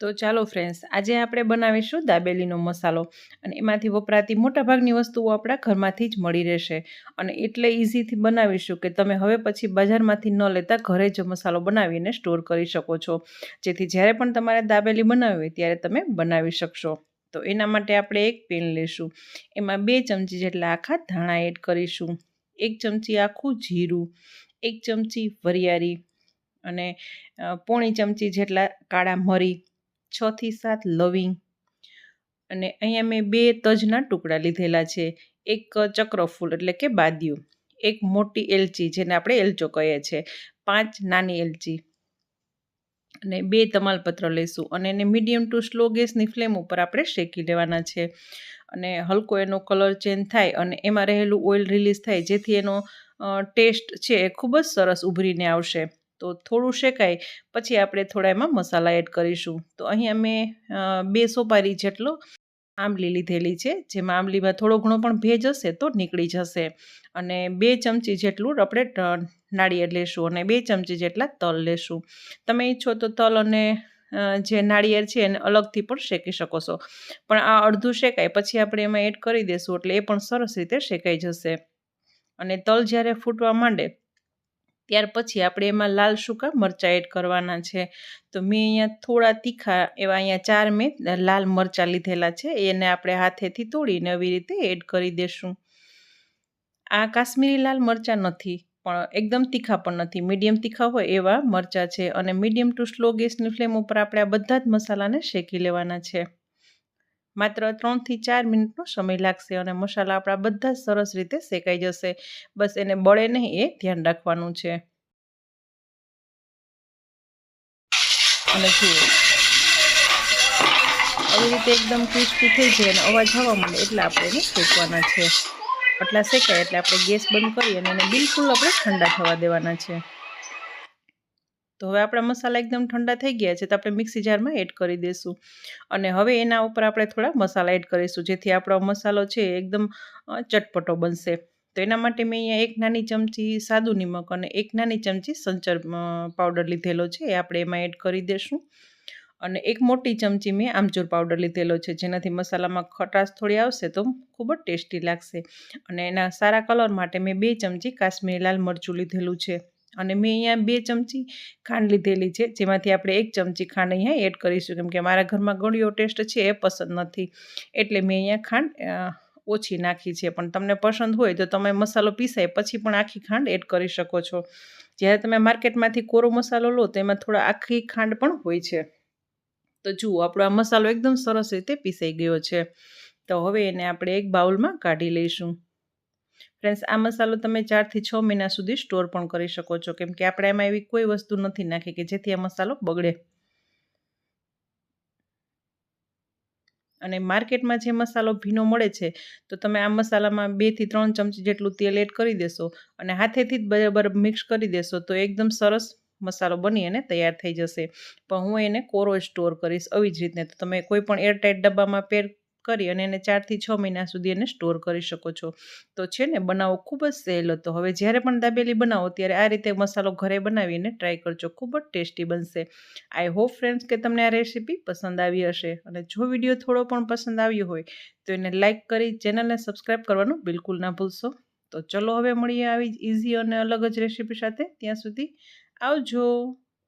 તો ચાલો ફ્રેન્ડ્સ આજે આપણે બનાવીશું દાબેલીનો મસાલો અને એમાંથી વપરાતી મોટાભાગની વસ્તુઓ આપણા ઘરમાંથી જ મળી રહેશે અને એટલે ઇઝીથી બનાવીશું કે તમે હવે પછી બજારમાંથી ન લેતા ઘરે જ મસાલો બનાવીને સ્ટોર કરી શકો છો. જેથી જ્યારે પણ તમારે દાબેલી બનાવવી હોય ત્યારે તમે બનાવી શકશો. તો એના માટે આપણે એક પેન લઈશું એમાં બે ચમચી જેટલા આખા ધાણા એડ કરીશું. એક ચમચી આખું જીરું. એક ચમચી વરિયાળી. અને પોણી ચમચી જેટલા કાળા મરી. છથી સાત લવિંગ. અને અહીંયા મેં બે તજના ટુકડા લીધેલા છે. એક ચક્રફૂલ એટલે કે બાદિયું. એક મોટી એલચી જેને આપણે એલચો કહીએ છીએ. પાંચ નાની એલચી. અને બે તમાલપત્ર લઈશું. અને એને મીડિયમ ટુ સ્લો ગેસની ફ્લેમ ઉપર આપણે શેકી લેવાના છે. અને હલકો એનો કલર ચેન્જ થાય અને એમાં રહેલું ઓઇલ રિલીઝ થાય. જેથી એનો ટેસ્ટ છે એ ખૂબ જ સરસ ઉભરીને આવશે. તો થોડું શેકાય. પછી આપણે થોડા એમાં મસાલા એડ કરીશું. તો અહીંયા મેં બે સોપારી જેટલો આંબલી લીધેલી છે. જેમાં આંબલીમાં થોડો ઘણો પણ ભેજ હશે તો નીકળી જશે. અને બે ચમચી જેટલું આપણે નાળિયેર લેશું અને બે ચમચી જેટલા તલ લેશું. તમે ઈચ્છો તો તલ અને જે નાળિયેર છે એને અલગથી પણ શેકી શકો છો. પણ આ અડધું શેકાય. પછી આપણે એમાં એડ કરી દઈશું એટલે એ પણ સરસ રીતે શેકાઈ જશે. અને તલ જ્યારે ફૂટવા માંડે ત્યાર પછી આપણે એમાં લાલ સૂકા મરચાં એડ કરવાના છે. તો મેં અહીંયા થોડા તીખા એવા અહીંયા ચાર મેં લાલ મરચાં લીધેલા છે. એને આપણે હાથેથી તોડીને આવી રીતે એડ કરી દેશું. આ કાશ્મીરી લાલ મરચાં નથી, પણ એકદમ તીખા પણ નથી. મીડિયમ તીખા હોય એવા મરચાં છે અને મીડિયમ ટુ સ્લો ગેસની ફ્લેમ ઉપર આપણે આ બધા જ મસાલાને શેકી લેવાના છે. માત્ર ત્રણથી ચાર મિનિટનો સમય લાગશે અને મસાલા આપણા બધા સરસ રીતે શેકાઈ જશે. બસ એને બળે નહીં, એ ધ્યાન રાખવાનું છે. અને જુઓ. આવી રીતે એકદમ ક્રિસ્પી થઈ જાય અને અવાજ આવવા મળે એટલે આપણે એને શેકવાના છે. આટલા શેકાય એટલે આપણે ગેસ બંધ કરી અને એને બિલકુલ આપણે ઠંડા થવા દેવાના છે. તો હવે આપણા મસાલા એકદમ ઠંડા થઈ ગયા છે તો આપણે મિક્સી જારમાં એડ કરી દઈશું અને હવે એના ઉપર આપણે થોડા મસાલા એડ કરીશું, જેથી આપણો મસાલો છે એકદમ ચટપટો બનશે. તો એના માટે મેં અહીંયા એક નાની ચમચી સાદું નિમક અને એક નાની ચમચી સંચર પાવડર લીધેલો છે એ આપણે એમાં એડ કરી દઈશું અને એક મોટી ચમચી મેં આમચૂર પાવડર લીધેલો છે, જેનાથી મસાલામાં ખટાશ થોડી આવશે તો ખૂબ જ ટેસ્ટી લાગશે. અને એના સારા કલર માટે મેં બે ચમચી કાશ્મીરી લાલ મરચું લીધેલું છે. અને મેં અહીંયા બે ચમચી ખાંડ લીધેલી છે, જેમાંથી આપણે એક ચમચી ખાંડ અહીંયા એડ કરીશું. કેમ કે મારા ઘરમાં ગળ્યો ટેસ્ટ છે, એ પસંદ નથી. એટલે મેં અહીંયા ખાંડ ઓછી નાખી છે. પણ તમને પસંદ હોય તો તમે મસાલો પીસાય, પછી પણ આખી ખાંડ એડ કરી શકો છો. જ્યારે તમે માર્કેટમાંથી કોરો મસાલો લો, તો એમાં થોડા આખી ખાંડ પણ હોય છે. તો જુઓ, આપણો આ મસાલો એકદમ સરસ રીતે પીસાઈ ગયો છે. તો હવે એને આપણે એક બાઉલમાં કાઢી લઈશું. ફ્રેન્ડ્સ આ મસાલો તમે ચારથી છ મહિના સુધી સ્ટોર પણ કરી શકો છો. કેમ કે આપણે એમાં એવી કોઈ વસ્તુ નથી નાખી કે જેથી આ મસાલો બગડે. અને માર્કેટમાં જે મસાલો ભીનો મળે છે, તો તમે આ મસાલામાં બેથી ત્રણ ચમચી જેટલું તેલ એડ કરી દેશો અને હાથેથી જ બરાબર મિક્સ કરી દેશો, તો એકદમ સરસ મસાલો બની અને તૈયાર થઈ જશે. પણ હું એને કોરો સ્ટોર કરીશ, આવી જ રીતને. તો તમે કોઈ પણ એરટાઇટ ડબ્બામાં પેર કરી અને એને ચારથી છ મહિના સુધી એને સ્ટોર કરી શકો છો. તો છે ને, બનાવો ખૂબ જ સહેલો હતો હવે જ્યારે પણ દાબેલી બનાવો, ત્યારે આ રીતે મસાલો ઘરે બનાવીને ટ્રાય કરજો. ખૂબ જ ટેસ્ટી બનશે. આઈ હોપ ફ્રેન્ડ્સ કે તમને આ રેસીપી પસંદ આવી હશે. અને જો વીડિયો થોડો પણ પસંદ આવ્યો હોય, તો એને લાઇક કરી ચેનલને સબસ્ક્રાઈબ કરવાનું બિલકુલ ના ભૂલશો. તો ચલો, હવે મળીએ આવી ઇઝી અને અલગ જ રેસીપી સાથે. ત્યાં સુધી આવજો.